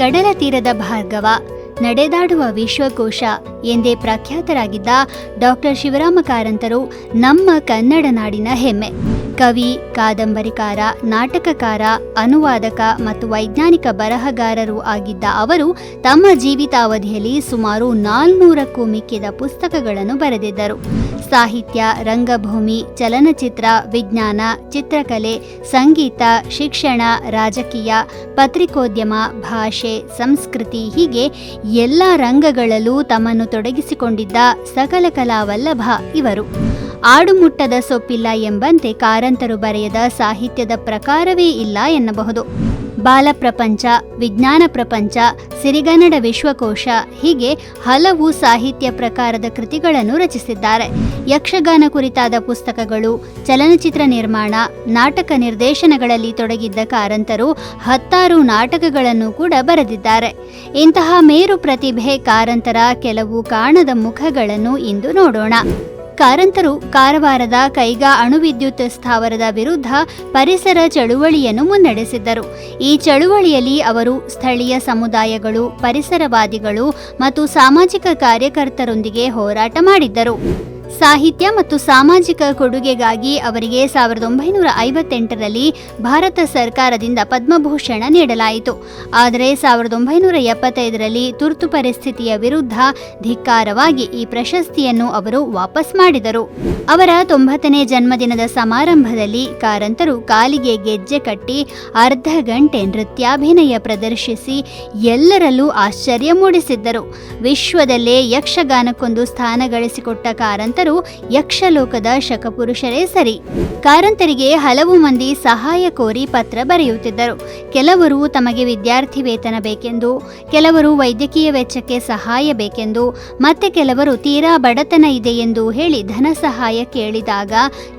ಕಡಲ ತೀರದ ಭಾರ್ಗವ ನಡೆದಾಡುವ ವಿಶ್ವಕೋಶ ಎಂದೇ ಪ್ರಖ್ಯಾತರಾಗಿದ್ದ ಡಾಕ್ಟರ್ ಶಿವರಾಮ ಕಾರಂತರು ನಮ್ಮ ಕನ್ನಡ ನಾಡಿನ ಹೆಮ್ಮೆ. ಕವಿ, ಕಾದಂಬರಿಕಾರ, ನಾಟಕಕಾರ, ಅನುವಾದಕ ಮತ್ತು ವೈಜ್ಞಾನಿಕ ಬರಹಗಾರರು ಆಗಿದ್ದ ಅವರು ತಮ್ಮ ಜೀವಿತಾವಧಿಯಲ್ಲಿ ಸುಮಾರು ನಾಲ್ನೂರಕ್ಕೂ ಮಿಕ್ಕಿದ ಪುಸ್ತಕಗಳನ್ನು ಬರೆದಿದ್ದರು. ಸಾಹಿತ್ಯ, ರಂಗಭೂಮಿ, ಚಲನಚಿತ್ರ, ವಿಜ್ಞಾನ, ಚಿತ್ರಕಲೆ, ಸಂಗೀತ, ಶಿಕ್ಷಣ, ರಾಜಕೀಯ, ಪತ್ರಿಕೋದ್ಯಮ, ಭಾಷೆ, ಸಂಸ್ಕೃತಿ ಹೀಗೆ ಎಲ್ಲ ರಂಗಗಳಲ್ಲೂ ತಮ್ಮನ್ನು ತೊಡಗಿಸಿಕೊಂಡಿದ್ದ ಸಕಲ ಕಲಾವಲ್ಲಭ ಇವರು. ಆಡುಮುಟ್ಟದ ಸೊಪ್ಪಿಲ್ಲ ಎಂಬಂತೆ ಕಾರಂತರು ಬರೆಯದ ಸಾಹಿತ್ಯದ ಪ್ರಕಾರವೇ ಇಲ್ಲ ಎನ್ನಬಹುದು. ಬಾಲಪ್ರಪಂಚ ವಿಜ್ಞಾನ ಪ್ರಪಂಚ, ಸಿರಿಗನ್ನಡ ವಿಶ್ವಕೋಶ ಹೀಗೆ ಹಲವು ಸಾಹಿತ್ಯ ಪ್ರಕಾರದ ಕೃತಿಗಳನ್ನು ರಚಿಸಿದ್ದಾರೆ. ಯಕ್ಷಗಾನ ಕುರಿತಾದ ಪುಸ್ತಕಗಳು, ಚಲನಚಿತ್ರ ನಿರ್ಮಾಣ, ನಾಟಕ ನಿರ್ದೇಶನಗಳಲ್ಲಿ ತೊಡಗಿದ್ದ ಕಾರಂತರು ಹತ್ತಾರು ನಾಟಕಗಳನ್ನು ಕೂಡ ಬರೆದಿದ್ದಾರೆ. ಇಂತಹ ಮೇರು ಪ್ರತಿಭೆ ಕಾರಂತರ ಕೆಲವು ಕಾಣದ ಮುಖಗಳನ್ನು ಇಂದು ನೋಡೋಣ. ಕಾರಂತರು ಕಾರವಾರದ ಕೈಗಾ ಅಣುವಿದ್ಯುತ್ ಸ್ಥಾವರದ ವಿರುದ್ಧ ಪರಿಸರ ಚಳುವಳಿಯನ್ನು ಮುನ್ನಡೆಸಿದ್ದರು. ಈ ಚಳುವಳಿಯಲ್ಲಿ ಅವರು ಸ್ಥಳೀಯ ಸಮುದಾಯಗಳು, ಪರಿಸರವಾದಿಗಳು ಮತ್ತು ಸಾಮಾಜಿಕ ಕಾರ್ಯಕರ್ತರೊಂದಿಗೆ ಹೋರಾಟ ಮಾಡಿದ್ದರು. ಸಾಹಿತ್ಯ ಮತ್ತು ಸಾಮಾಜಿಕ ಕೊಡುಗೆಗಾಗಿ ಅವರಿಗೆ ಸಾವಿರದ ಒಂಬೈನೂರ ಐವತ್ತೆಂಟರಲ್ಲಿ ಭಾರತ ಸರ್ಕಾರದಿಂದ ಪದ್ಮಭೂಷಣ ನೀಡಲಾಯಿತು. ಆದರೆ ಸಾವಿರದ ಒಂಬೈನೂರ ಎಪ್ಪತ್ತೈದರಲ್ಲಿ ತುರ್ತು ಪರಿಸ್ಥಿತಿಯ ವಿರುದ್ಧ ಧಿಕ್ಕಾರವಾಗಿ ಈ ಪ್ರಶಸ್ತಿಯನ್ನು ಅವರು ವಾಪಸ್ ಮಾಡಿದರು. ಅವರ ತೊಂಬತ್ತನೇ ಜನ್ಮದಿನದ ಸಮಾರಂಭದಲ್ಲಿ ಕಾರಂತರು ಕಾಲಿಗೆ ಗೆಜ್ಜೆ ಕಟ್ಟಿ ಅರ್ಧ ಗಂಟೆ ನೃತ್ಯಾಭಿನಯ ಪ್ರದರ್ಶಿಸಿ ಎಲ್ಲರಲ್ಲೂ ಆಶ್ಚರ್ಯ ಮೂಡಿಸಿದ್ದರು. ವಿಶ್ವದಲ್ಲೇ ಯಕ್ಷಗಾನಕ್ಕೊಂದು ಸ್ಥಾನ ಗಳಿಸಿಕೊಟ್ಟ ಕಾರಂತರು ಯಕ್ಷಲೋಕದ ಶಕಪುರುಷರೇ ಸರಿ. ಕಾರಂತರಿಗೆ ಹಲವು ಮಂದಿ ಸಹಾಯ ಕೋರಿ ಪತ್ರ ಬರೆಯುತ್ತಿದ್ದರು. ಕೆಲವರು ತಮಗೆ ವಿದ್ಯಾರ್ಥಿ ವೇತನ ಬೇಕೆಂದು, ಕೆಲವರು ವೈದ್ಯಕೀಯ ವೆಚ್ಚಕ್ಕೆ ಸಹಾಯ ಬೇಕೆಂದು, ಮತ್ತೆ ಕೆಲವರು ತೀರಾ ಬಡತನ ಇದೆ ಎಂದು ಹೇಳಿ ಧನ ಸಹಾಯ ಕೇಳಿದಾಗ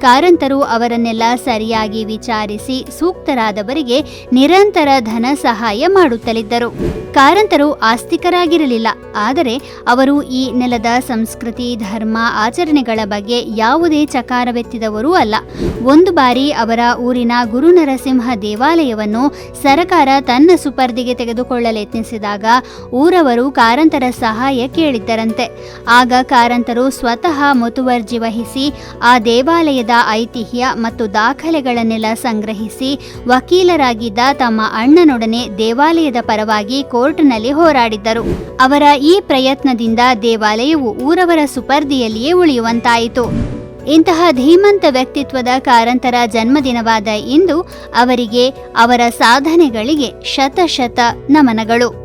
ಕಾರಂತರು ಅವರನ್ನೆಲ್ಲ ಸರಿಯಾಗಿ ವಿಚಾರಿಸಿ ಸೂಕ್ತರಾದವರಿಗೆ ನಿರಂತರ ಧನ ಸಹಾಯ ಮಾಡುತ್ತಲಿದ್ದರು. ಕಾರಂತರು ಆಸ್ತಿಕರಾಗಿರಲಿಲ್ಲ, ಆದರೆ ಅವರು ಈ ನೆಲದ ಸಂಸ್ಕೃತಿ, ಧರ್ಮ ಆಚರಣೆಗಳ ಬಗ್ಗೆ ಯಾವುದೇ ಚಕಾರವೆತ್ತಿದವರೂ ಅಲ್ಲ. ಒಂದು ಬಾರಿ ಅವರ ಊರಿನ ಗುರುನರಸಿಂಹ ದೇವಾಲಯವನ್ನು ಸರಕಾರ ತನ್ನ ಸುಪರ್ದಿಗೆ ತೆಗೆದುಕೊಳ್ಳಲೆತ್ನಿಸಿದಾಗ ಊರವರು ಕಾರಂತರ ಸಹಾಯ ಕೇಳಿದ್ದರಂತೆ. ಆಗ ಕಾರಂತರು ಸ್ವತಃ ಮುತುವರ್ಜಿ ವಹಿಸಿ ಆ ದೇವಾಲಯದ ಐತಿಹ್ಯ ಮತ್ತು ದಾಖಲೆಗಳನ್ನೆಲ್ಲ ಸಂಗ್ರಹಿಸಿ ವಕೀಲರಾಗಿದ್ದ ತಮ್ಮ ಅಣ್ಣನೊಡನೆ ದೇವಾಲಯದ ಪರವಾಗಿ ಕೋರ್ಟ್ನಲ್ಲಿ ಹೋರಾಡಿದ್ದರು. ಅವರ ಈ ಪ್ರಯತ್ನದಿಂದ ದೇವಾಲಯವು ಊರವರ ಸುಪರ್ದಿಯಲ್ಲಿಯೇ ಉಳಿಯುವಂತಾಯಿತು ಇಂತಹ ಧೀಮಂತ ವ್ಯಕ್ತಿತ್ವದ ಕಾರಂತರ ಜನ್ಮದಿನವಾದ ಇಂದು ಅವರಿಗೆ ಅವರ ಸಾಧನೆಗಳಿಗೆ ಶತಶತ ನಮನಗಳು.